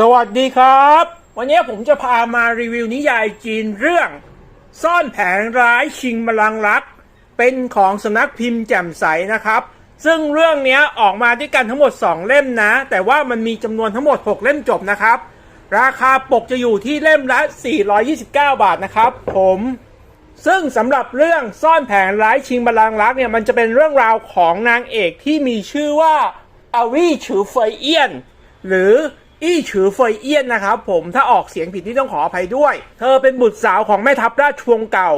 สวัสดีครับ วันนี้ผมจะพามารีวิวนิยายจีนเรื่อง ซ่อนแผนร้ายชิงบัลลังก์รัก เป็นของสำนักพิมพ์แจ่มใสนะครับ ซึ่งเรื่องนี้ออกมาด้วยกันทั้งหมด 2 เล่มนะ แต่ว่ามันมีจำนวนทั้งหมด 6 เล่มจบนะครับ ราคาปกจะอยู่ที่เล่มละ 429 บาทนะครับ ผม ซึ่งสำหรับเรื่องซ่อนแผนร้ายชิงบัลลังก์รักเนี่ยมันจะเป็นเรื่องราวของนางเอกที่มีชื่อว่าอาวี่ฉือเฟยเอียน หรือ อี้ฉือเฟยเอี้ยนนะครับผมถ้าออกเสียงผิดที่ต้องขออภัยด้วย เธอเป็นบุตรสาวของแม่ทัพราชวงศ์เก่า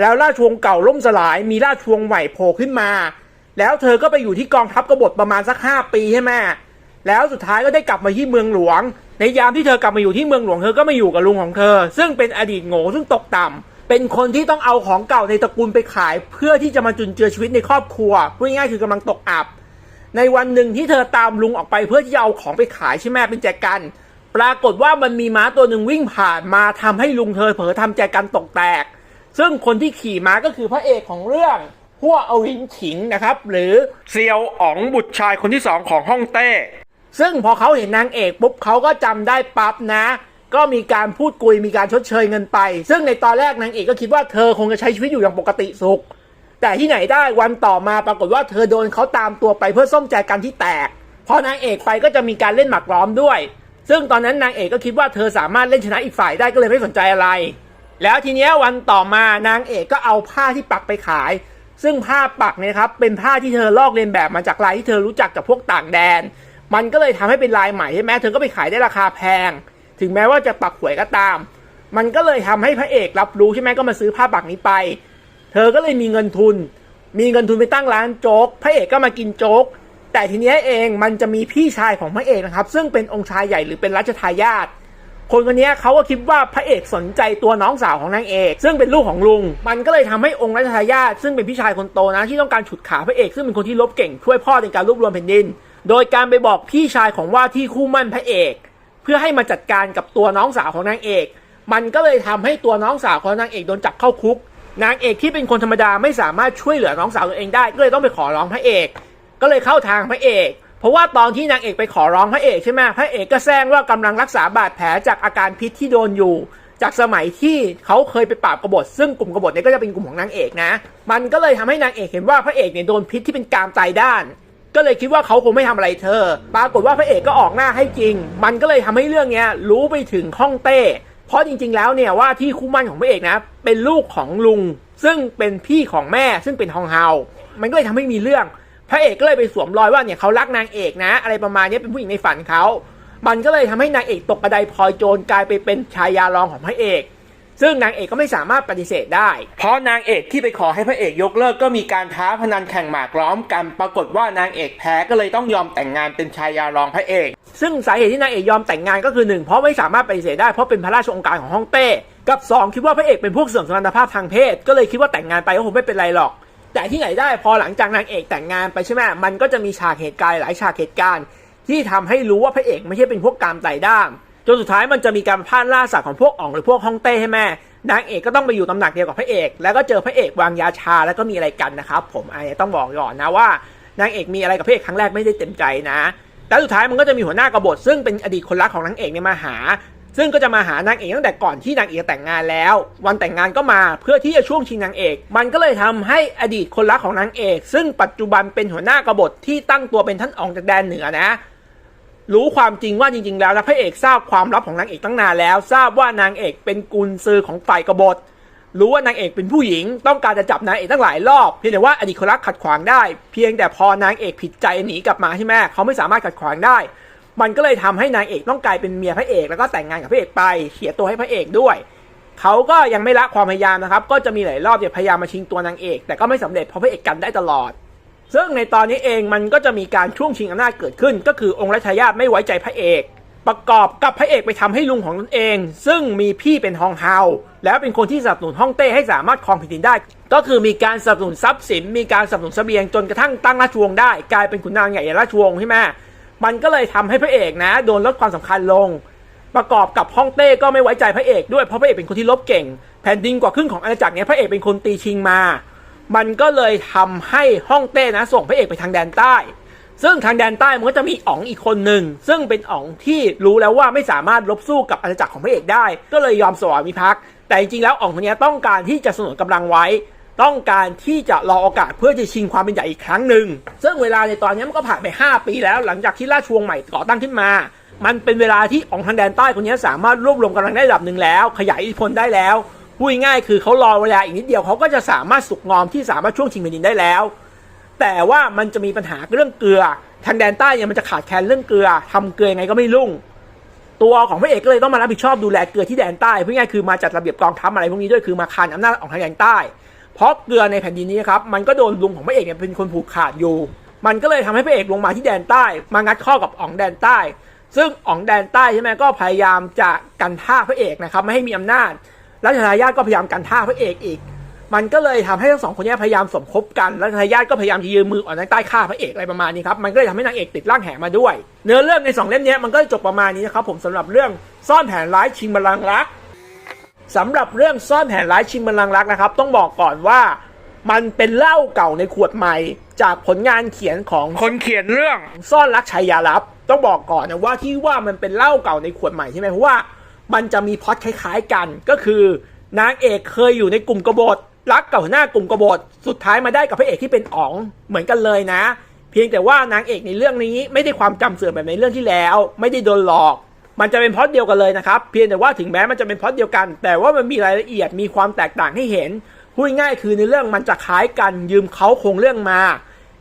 แล้วราชวงศ์เก่าล่มสลายมีราชวงศ์ใหม่โผล่ขึ้นมา แล้วเธอก็ไปอยู่ที่กองทัพกบฏประมาณสัก 5 ปีใช่ไหมแล้วสุดท้ายก็ได้กลับมาที่เมืองหลวง ในยามที่เธอกลับมาอยู่ที่เมืองหลวงเธอก็มาอยู่กับลุงของเธอ ซึ่งเป็นอดีตโง่ซึ่งตกต่ำเป็นคนที่ต้องเอาของเก่าในตระกูลไปขาย เพื่อที่จะมาจุนเจือชีวิตในครอบครัวพูดง่ายๆคือกำลังตกอับ ในวันหนึ่งที่เธอตามลุงออกไปเพื่อที่จะเอาของไปขายใช่ไหมเป็นแจกัน ปรากฏว่ามันมีม้าตัวหนึ่งวิ่งผ่านมาทำให้ลุงเธอเผลอทำแจกันตกแตก ซึ่งคนที่ขี่ม้าก็คือพระเอกของเรื่องหัวอวินขิงนะครับ หรือเซียวอ๋องบุตรชายคนที่สองของฮ่องเต้ ซึ่งพอเขาเห็นนางเอกปุ๊บเขาก็จำได้ปั๊บนะ ก็มีการพูดคุยมีการชดเชยเงินไป ซึ่งในตอนแรกนางเอกก็คิดว่าเธอคงจะใช้ชีวิตอยู่อย่างปกติสุข แต่ที่ไหนได้วันต่อมาปรากฏว่าเธอโดนเขาตามตัวไปเพื่อส้มแจกันที่แตก พอนางเอกไปก็จะมีการเล่นหมากล้อมด้วย ซึ่งตอนนั้นนางเอกก็คิดว่าเธอสามารถเล่นชนะอีกฝ่ายได้ก็เลยไม่สนใจอะไร แล้วทีเนี้ยวันต่อมานางเอกก็เอาผ้าที่ปักไปขาย ซึ่งผ้าปักเนี่ยครับเป็นผ้าที่เธอลอกเลียนแบบมาจากลายที่เธอรู้จักจากพวกต่างแดน มันก็เลยทำให้เป็นลายใหม่ใช่ไหมเธอก็ไปขายได้ราคาแพง ถึงแม้ว่าจะปักหวยก็ตาม มันก็เลยทำให้พระเอกรับรู้ใช่ไหมก็มาซื้อผ้าปักนี้ไป เธอก็เลยมีเงินทุน มีเงินทุนไปตั้งร้านโจ๊ก พระเอกก็มากินโจ๊ก แต่ทีเนี้ยเองมันจะมีพี่ชายของพระเอกนะครับ ซึ่งเป็นองค์ชายใหญ่หรือเป็นรัชทายาท คนคนนี้เขาก็คิดว่าพระเอกสนใจตัวน้องสาวของนางเอก ซึ่งเป็นลูกของลุง มันก็เลยทำให้องค์รัชทายาทซึ่งเป็นพี่ชายคนโตนะที่ต้องการฉุดขาพระเอก ซึ่งเป็นคนที่ลบเก่งช่วยพ่อในการรวบรวมแผ่นดิน โดยการไปบอกพี่ชายของว่าที่คู่มั่นพระเอก เพื่อให้มาจัดการกับตัวน้องสาวของนางเอก มันก็เลยทำให้ตัวน้องสาวของนางเอกโดนจับเข้าคุก นางเอกที่เป็นคนธรรมดาไม่สามารถช่วยเหลือน้องสาวตัวเองได้ก็เลยต้องไปขอร้องพระเอก ก็เลยเข้าทางพระเอก เพราะว่าตอนที่นางเอกไปขอร้องพระเอกใช่ไหมพระเอกก็แซงว่ากำลังรักษาบาดแผลจากอาการพิษที่โดนอยู่ จากสมัยที่เขาเคยไปปราบกบฏซึ่งกลุ่มกบฏเนี่ยก็จะเป็นกลุ่มของนางเอกนะ มันก็เลยทำให้นางเอกเห็นว่าพระเอกเนี่ยโดนพิษที่เป็นกามตายด้านก็เลยคิดว่าเขาคงไม่ทำอะไรเธอ ปรากฏว่าพระเอกก็ออกหน้าให้จริง มันก็เลยทำให้เรื่องเนี้ยรู้ไปถึงฮ่องเต้ เพราะจริง ๆ แล้วเนี่ยว่าที่คู่มั่นของพระเอกนะ เป็นลูกของลุง ซึ่งเป็นพี่ของแม่ซึ่งเป็นฮองเฮา มันก็เลยทำให้มีเรื่อง พระเอกก็เลยไปสวมรอยว่าเนี่ยเขารักนางเอกนะ อะไรประมาณนี้เป็นผู้หญิงในฝันเขา มันก็เลยทำให้นางเอกตกกระไดพลอยโจรกลายไปเป็นชายาลองของพระเอก ซึ่งนางเอกก็ไม่สามารถปฏิเสธได้ เพราะนางเอกที่ไปขอให้พระเอกยกเลิกก็มีการท้าพนันแข่งหมากล้อมกัน ปรากฏว่านางเอกแพ้ก็เลยต้องยอมแต่งงานเป็นชายารองพระเอก ซึ่งสาเหตุที่นางเอกยอมแต่งงานก็คือหนึ่งเพราะไม่สามารถปฏิเสธได้เพราะเป็นพระราชองค์การของฮ่องเต้กับสองคิดว่าพระเอกเป็นพวกเสื่อมสมรรถภาพทางเพศ ก็เลยคิดว่าแต่งงานไปก็คงไม่เป็นไรหรอก แต่ที่ไหนได้พอหลังจากนางเอกแต่งงานไปใช่ไหมมันก็จะมีฉากเหตุการณ์หลายฉากเหตุการณ์ ที่ทำให้รู้ว่าพระเอกไม่ใช่เป็นพวกกามไต่ด้ามจนสุดท้ายมันจะมีการพลาดล่าสัตว์ของพวกอ่องหรือพวกฮ่องเต้ให้แม่นางเอกก็ต้องไปอยู่ตำหนักเดียวกับพระเอก แล้วก็เจอพระเอกวางยาชาแล้วก็มีอะไรกันนะครับผมอันนี้ต้องบอกก่อนนะว่านางเอกมีอะไรกับพระเอกครั้งแรกไม่ได้เต็มใจนะ แต่สุดท้ายมันก็จะมีหัวหน้ากบฏซึ่งเป็นอดีตคนรักของนางเอกเนี่ยมาหา ซึ่งก็จะมาหานางเอกตั้งแต่ก่อนที่นางเอกแต่งงานแล้ว วันแต่งงานก็มาเพื่อที่จะช่วงชิงนางเอก มันก็เลยทำให้อดีตคนรักของนางเอก ซึ่งปัจจุบันเป็นหัวหน้ากบฏที่ตั้งตัวเป็นท่านอองจากแดนเหนือนะรู้ความจริงว่าจริง ๆ แล้วนะพระเอกทราบความลับของนางเอกตั้งนานแล้ว ทราบว่านางเอกเป็นกุญซือของฝ่ายกบฏ รู้ว่านางเอกเป็นผู้หญิง ต้องการจะจับนางเอกตั้งหลายรอบ เพียงแต่ว่าอดีตคนรักขัดขวางได้ เพียงแต่พอนางเอกผิดใจหนีกลับมาใช่ไหมเขาไม่สามารถขัดขวางได้ มันก็เลยทำให้นางเอกต้องกลายเป็นเมียพระเอก แล้วก็แต่งงานกับพระเอกไปเสียตัวให้พระเอกด้วยเขาก็ยังไม่ละความพยายามนะครับ ก็จะมีหลายรอบเนี่ยพยายามมาชิงตัวนางเอก แต่ก็ไม่สำเร็จเพราะพระเอกกันได้ตลอด ซึ่งในตอนนี้เองมันก็จะมีการช่วงชิงอำนาจเกิดขึ้น ก็คือองค์รัชทายาไม่ไว้ใจพระเอก ประกอบกับพระเอกไปทำให้ลุงของตนเอง ซึ่งมีพี่เป็นฮองเฮาแล้วเป็นคนที่สนับสนุนฮ่องเต้ให้สามารถครองแผ่นดินได้ ก็คือมีการสนับสนุนทรัพย์สิน มีการสนับสนุนเสบียงจนกระทั่งตั้งราชวงศ์ได้ กลายเป็นขุนนางใหญ่ราชวงศ์ใช่ไหมมันก็เลยทำให้พระเอกนะ โดนลดความสำคัญลง ประกอบกับฮ่องเต้ก็ไม่ไว้ใจพระเอกด้วยเพราะพระเอกเป็นคนที่ลบเก่ง แผ่นดินกว่าครึ่งของอาณาจักรเนี่ยพระเอกเป็นคนตีชิงมา มันก็เลยทำให้ฮ่องเต้นะ ส่งพระเอกไปทางแดนใต้ ซึ่งทางแดนใต้มันก็จะมีอ๋องอีกคนหนึ่งซึ่งเป็นอ๋องที่รู้แล้วว่าไม่สามารถลบสู้กับอาณาจักรของพระเอกได้ ก็เลยยอมสวามิภักดิ์แต่จริงๆแล้วอ๋องคนนี้ต้องการที่จะสนวนกำลังไว้ ต้องการที่จะรอโอกาสเพื่อจะชิงความเป็นใหญ่อีกครั้งหนึ่งซึ่งเวลาในตอนนี้มันก็ผ่านไป 5 ปีแล้ว หลังจากที่ราชวงศ์ใหม่ก่อตั้งขึ้นมา มันเป็นเวลาที่อ๋องทางแดนใต้คนนี้สามารถรวบรวมกำลังได้ระดับหนึ่งแล้ว ขยายอิทธิพลได้แล้วพูดง่ายคือเขารอเวลาอีกนิดเดียวเขาก็จะสามารถสุกงอมที่สามารถช่วงชิงแผ่นดินได้แล้ว แต่ว่ามันจะมีปัญหาเรื่องเกลือ ทางแดนใต้เนี่ยมันจะขาดแคลนเรื่องเกลือทำเกลือยังไงก็ไม่รุ่ง ตัวของพระเอกก็เลยต้องมารับผิดชอบดูแลเกลือที่แดนใต้เพูดง่ายคือมาจัดระเบียบกองทัพอะไรพวกนี้ด้วยคือมาคานอำนาจของทางแดนใต้ เพราะเกลือในแผ่นดินนี้ครับมันก็โดนลุงของพระเอกเนี่ยเป็นคนผูกขาดอยู่ มันก็เลยทำให้พระเอกลงมาที่แดนใต้ มางัดข้อกับอ๋องแดนใต้ ซึ่งอ๋องแดนใต้ใช่ไหมก็พยายามจะกันท่าพระเอกนะครับไม่ให้มีอำนาจรัชทายาทก็พยายามกันท่าพระเอกอีก มันก็เลยทำให้ทั้งสองคนเนี้พยายามสมคบกัน แล้วทายาทก็พยายามจะยืมมืออ่อนทางใต้ฆ่าพระเอกอะไรประมาณนี้ครับ มันก็เลยทำให้นางเอกติดร่างแหมาด้วย เนื้อเรื่องในสองเล่มเนี้ยมันก็จบประมาณนี้นะครับผมสำหรับเรื่องซ่อนแผนร้ายชิงบัลลังก์รักสำหรับเรื่องซ่อนแผนร้ายชิงบัลลังก์รักนะครับ ต้องบอกก่อนว่ามันเป็นเหล้าเก่าในขวดใหม่ จากผลงานเขียนของคนเขียนเรื่องซ่อนรักชัยยาลับ ต้องบอกก่อนนะว่าที่ว่ามันเป็นเหล้าเก่าในขวดใหม่ใช่ไหมเพราะว่ามันจะมีพล็อดคล้าย ๆ กันก็คือนางเอกเคยอยู่ในกลุ่มกบฏ รักกับหัวหน้ากลุ่มกบฏสุดท้ายมาได้กับพระเอกที่เป็นอ๋องเหมือนกันเลยนะ เพียงแต่ว่านางเอกในเรื่องนี้ไม่ได้ความจำเสื่อมแบบในเรื่องที่แล้ว ไม่ได้โดนหลอก มันจะเป็นพอดเดียวกันเลยนะครับ เพียงแต่ว่าถึงแม้มันจะเป็นพอดเดียวกัน แต่ว่ามันมีรายละเอียดมีความแตกต่างให้เห็นพูดง่ายคือในเรื่องมันจะคล้ายกันยืมเขาโครงเรื่องมา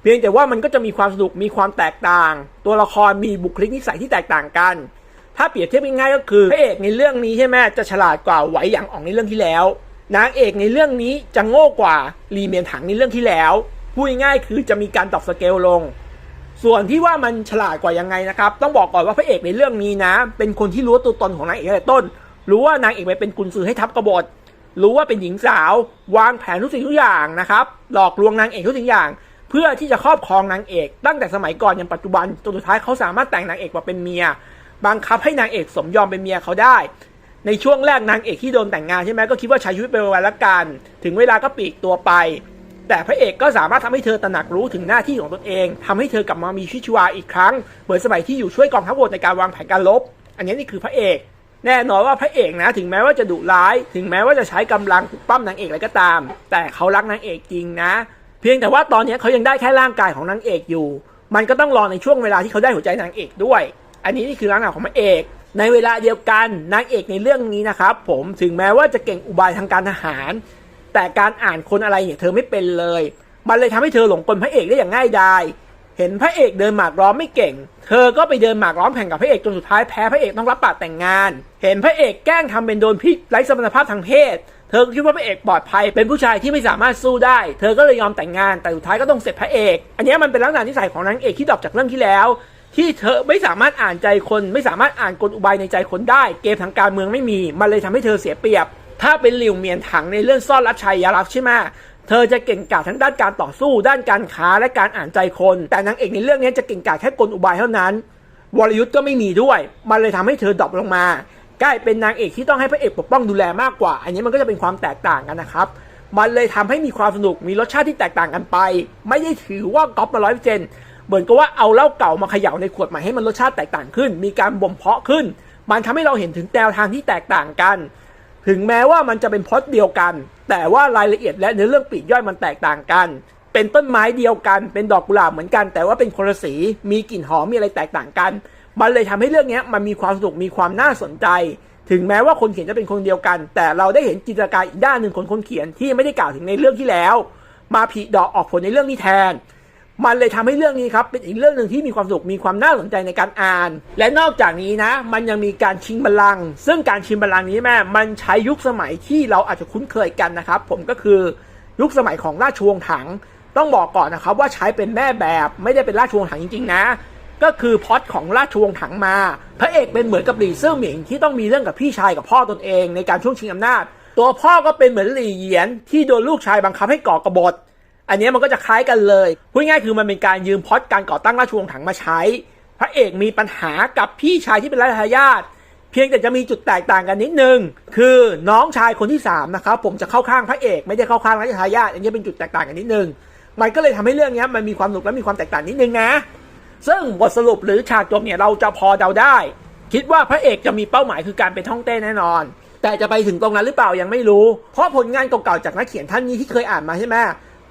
เพียงแต่ว่ามันก็จะมีความสนุกมีความแตกต่าง ตัวละครมีบุคลิกนิสัยที่แตกต่างกัน ถ้าเปรียบเทียบง่ายก็คือพระเอกในเรื่องนี้ใช่ไหมจะฉลาดกว่าไหวหยางอ๋องในเรื่องที่แล้ว นางเอกในเรื่องนี้จะโง่กว่าลีเมียนถังในเรื่องที่แล้วพูดง่ายคือจะมีการตอบสเกลลง ส่วนที่ว่ามันฉลาดกว่ายังไงนะครับ ต้องบอกก่อนว่าพระเอกในเรื่องนี้นะ เป็นคนที่รู้ตัวตนของนางเอกตั้งแต่ต้น รู้ว่านางเอกไปเป็นกุญสือให้ทัพกบฏ รู้ว่าเป็นหญิงสาว วางแผนทุกสิ่งทุกอย่างนะครับ หลอกลวงนางเอกทุกสิ่งอย่าง เพื่อที่จะครอบครองนางเอก ตั้งแต่สมัยก่อนยันปัจจุบันจนสุดท้ายเขาสามารถแต่งนางเอกมาเป็นเมีย บังคับให้นางเอกสมยอมเป็นเมียเขาได้ ในช่วงแรกนางเอกที่โดนแต่งงานใช่ไหมก็คิดว่าใช้ชีวิตไปวันละกัน ถึงเวลาก็ปีกตัวไป แต่พระเอกก็สามารถทำให้เธอตระหนักรู้ถึงหน้าที่ของตนเองทำให้เธอกลับมามีชีวิตชีวาอีกครั้ง เหมือนสมัยที่อยู่ช่วยกองทัพบกในการวางแผนการลบอันนี้นี่คือพระเอก แน่นอนว่าพระเอกนะ ถึงแม้ว่าจะดุร้าย ถึงแม้ว่าจะใช้กำลังปั้มนางเอกอะไรก็ตาม แต่เขารักนางเอกจริงนะ เพียงแต่ว่าตอนนี้เขายังได้แค่ร่างกายของนางเอกอยู่ มันก็ต้องรอในช่วงเวลาที่เขาได้หัวใจนางเอกด้วย อันนี้นี่คือลักษณะของพระเอก ในเวลาเดียวกันนางเอกในเรื่องนี้นะครับ ผมถึงแม้ว่าจะเก่งอุบายทางการทหาร แต่การอ่านคนอะไรเนี่ยเธอไม่เป็นเลย มันเลยทำให้เธอหลงกลพระเอกได้อย่างง่ายดายเห็นพระเอกเดินหมากล้อมไม่เก่ง เธอก็ไปเดินหมากล้อมแข่งกับพระเอกจนสุดท้ายแพ้พระเอกต้องรับปากแต่งงาน เห็นพระเอกแกล้งทำเป็นโดนพิษไร้สมรรถภาพทางเพศ เธอคิดว่าพระเอกปลอดภัย เป็นผู้ชายที่ไม่สามารถสู้ได้ เธอก็เลยยอมแต่งงาน แต่สุดท้ายก็ต้องเสร็จพระเอก อันนี้มันเป็นลักษณะนิสัยของนางเอกที่ดรอปจากเรื่องที่แล้ว ที่เธอไม่สามารถอ่านใจคน ไม่สามารถอ่านกลอุบายในใจคนได้ เกมทางการเมืองไม่มี มันเลยทำให้เธอเสียเปรียบ ถ้าเป็นหลิวเมียนถังในเรื่องซ่อนรับชัยยารับใช่ไหมเธอจะเก่งกาจทั้งด้านการต่อสู้ ด้านการค้าและการอ่านใจคน แต่นางเอกในเรื่องนี้จะเก่งกาจแค่กลอุบายเท่านั้น วรยุทธ์ก็ไม่มีด้วย มันเลยทำให้เธอดรอปลงมากลายเป็นนางเอกที่ต้องให้พระเอกปกป้องดูแลมากกว่า อันนี้มันก็จะเป็นความแตกต่างกันนะครับ มันเลยทำให้มีความสนุกมีรสชาติที่แตกต่างกันไป ไม่ได้ถือว่าก๊อปมาร้อยเปอร์เซ็นต์ เหมือนกับว่าเอาเหล้าเก่ามาเขย่าในขวดใหม่ให้มันรสชาติแตกต่างขึ้น มีการบ่มเพาะขึ้น มันทำให้เราเห็นถึงแนวทางที่แตกต่างกัน ถึงแม้ว่ามันจะเป็นพอดเดียวกัน แต่ว่ารายละเอียดและเนื้อเรื่องปีกย่อยมันแตกต่างกัน เป็นต้นไม้เดียวกัน เป็นดอกกุหลาบเหมือนกัน แต่ว่าเป็นคนละสี มีกลิ่นหอม มีอะไรแตกต่างกัน มันเลยทำให้เรื่องนี้มันมีความสนุก มีความน่าสนใจ ถึงแม้ว่าคนเขียนจะเป็นคนเดียวกัน แต่เราได้เห็นจินตนาการอีกด้านหนึ่งของคนเขียนที่ไม่ได้กล่าวถึงในเรื่องที่แล้ว มาผลิดอกออกผลในเรื่องนี้แทน มันเลยทำให้เรื่องนี้ครับเป็นอีกเรื่องหนึ่งที่มีความสุขมีความน่าสนใจในการอ่าน และนอกจากนี้นะ มันยังมีการชิงบัลลังก์ซึ่งการชิงบัลลังก์นี้แม่มันใช้ยุคสมัยที่เราอาจจะคุ้นเคยกันนะครับ ผมก็คือยุคสมัยของราชวงศ์ถัง ต้องบอกก่อนนะครับว่าใช้เป็นแม่แบบไม่ได้เป็นราชวงศ์ถังจริง ๆ นะ ก็คือพอดของราชวงศ์ถังมา พระเอกเป็นเหมือนกับหลี่เซี่ยหมิงที่ต้องมีเรื่องกับพี่ชายกับพ่อตนเองในการช่วงชิงอำนาจ ตัวพ่อก็เป็นเหมือนหลี่เหยียนที่โดนลูกชายบังคับให้ก่อกบฏ อันนี้มันก็จะคล้ายกันเลยพูดง่ายคือมันเป็นการยืมพอดการก่อตั้งราชวงศ์ถังมาใช้ พระเอกมีปัญหากับพี่ชายที่เป็นราชทายาทเพียงแต่จะมีจุดแตกต่างกันนิดนึง คือน้องชายคนที่3นะครับผมจะเข้าข้างพระเอกไม่ได้เข้าข้างราชทายาทอันนี้เป็นจุดแตกต่างกันนิดนึง มันก็เลยทำให้เรื่องนี้มันมีความสนุกและมีความแตกต่างนิดนึงนะ ซึ่งบทสรุปหรือฉากจบเนี่ยเราจะพอเดาได้ คิดว่าพระเอกจะมีเป้าหมายคือการเป็นท่องเต้แน่นอน แต่จะไปถึงตรงนั้นหรือเปล่ายังไม่รู้ เพราะผลงานเก่าๆจากนักเขียนท่านนี้ที่เคยอ่านมาใช่ไหม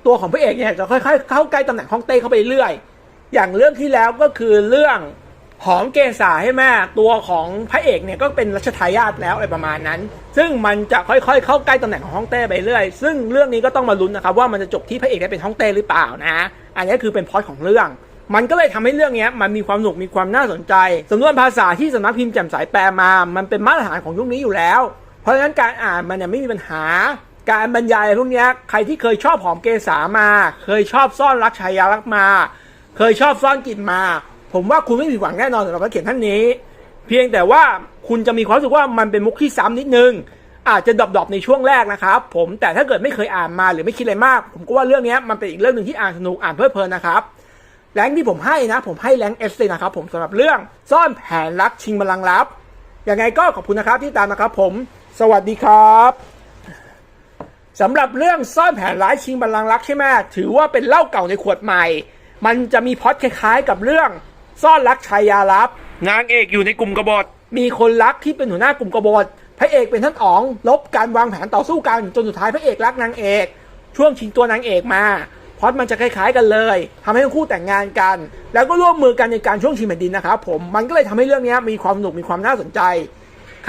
ตัวของพระเอกเนี่ยจะค่อยๆ เข้าใกล้ตำแหน่งฮ่องเต้เข้าไปเรื่อย อย่างเรื่องที่แล้วก็คือเรื่องหอมเกษาให้แม่ตัวของพระเอกเนี่ยก็เป็นรัชทายาทแล้วอะไรประมาณนั้น ซึ่งมันจะค่อยๆ เข้าใกล้ตำแหน่งของฮ่องเต้ไปเรื่อย ซึ่งเรื่องนี้ก็ต้องมาลุ้นนะครับว่ามันจะจบที่พระเอกได้เป็นฮ่องเต้หรือเปล่านะ อันนี้คือเป็นพล็อตของเรื่อง มันก็เลยทำให้เรื่องนี้มันมีความสนุกมีความน่าสนใจสำนวนภาษาที่สำนักพิมพ์แจ่มใสแปลมา มันเป็นมาตรฐานของยุคนี้อยู่แล้ว เพราะฉะนั้นการอ่านมันเนี่ยไม่มีปัญหา การบรรยายพวกเนี้ยใครที่เคยชอบหอมเกษามา เคยชอบซ่อนรักชายารักมา เคยชอบซ่อนกลิ่นมา ผมว่าคุณไม่ผิดหวังแน่นอนสำหรับนักเขียนท่านนี้ เพียงแต่ว่าคุณจะมีความรู้สึกว่ามันเป็นมุกที่ซ้ำนิดนึง อาจจะดรอปๆในช่วงแรกนะครับ ผมแต่ถ้าเกิดไม่เคยอ่านมาหรือไม่คิดอะไรมาก ผมก็ว่าเรื่องนี้มันเป็นอีกเรื่องหนึ่งที่อ่านสนุกอ่านเพลิดเพลินนะครับแรงที่ผมให้นะ ผมให้แรงเอสเลยนะครับผมสำหรับเรื่องซ่อนแผนรักชิงบัลลังก์ลับยังไงก็ขอบคุณนะครับที่ตามนะครับผม สวัสดีครับ สำหรับเรื่องซ่อนแผนร้ายชิงบัลลังก์รักใช่ไหมถือว่าเป็นเหล้าเก่าในขวดใหม่ มันจะมีพล็อดคล้ายๆกับเรื่องซ่อนรักชายาลับ นางเอกอยู่ในกลุ่มกบฏ มีคนรักที่เป็นหัวหน้ากลุ่มกบฏ พระเอกเป็นท่านอ๋อง ลบการวางแผนต่อสู้กันจนสุดท้ายพระเอกรักนางเอก ช่วงชิงตัวนางเอกมาพล็อดมันจะคล้ายๆกันเลยทำให้ทั้งคู่แต่งงานกัน แล้วก็ร่วมมือกันในการช่วงชิงแผ่นดินนะครับผม มันก็เลยทำให้เรื่องนี้มีความสนุกมีความน่าสนใจใค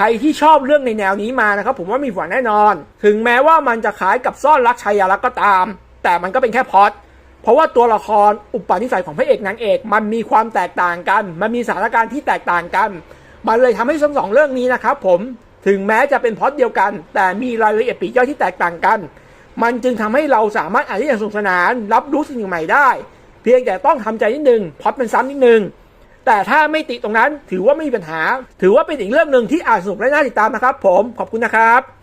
รที่ชอบเรื่องในแนวนี้มานะครับ ผมว่ามีฝันแน่นอน ถึงแม้ว่ามันจะคล้ายกับซ่อนรักชายารักก็ตาม แต่มันก็เป็นแค่พอดเพราะว่าตัวละครอุปนิสัยของพระเอกนางเอก มันมีความแตกต่างกัน มันมีสถานการณ์ที่แตกต่างกัน มันเลยทำให้ทั้งสองเรื่องนี้นะครับผมถึงแม้จะเป็นพอตเดียวกัน แต่มีรายละเอียดปีกย่อยที่แตกต่างกัน มันจึงทำให้เราสามารถอ่านได้อย่างสนุกสนาน รับรู้สิ่งใหม่ได้ เพียงแต่ต้องทำใจนิดนึงพอตเป็นซ้ำนิดนึง แต่ถ้าไม่ติดตรงนั้นถือว่าไม่มีปัญหา ถือว่าเป็นอีกเรื่องหนึ่งที่อาจสนุกและน่าติดตามนะครับ ผมขอบคุณนะครับ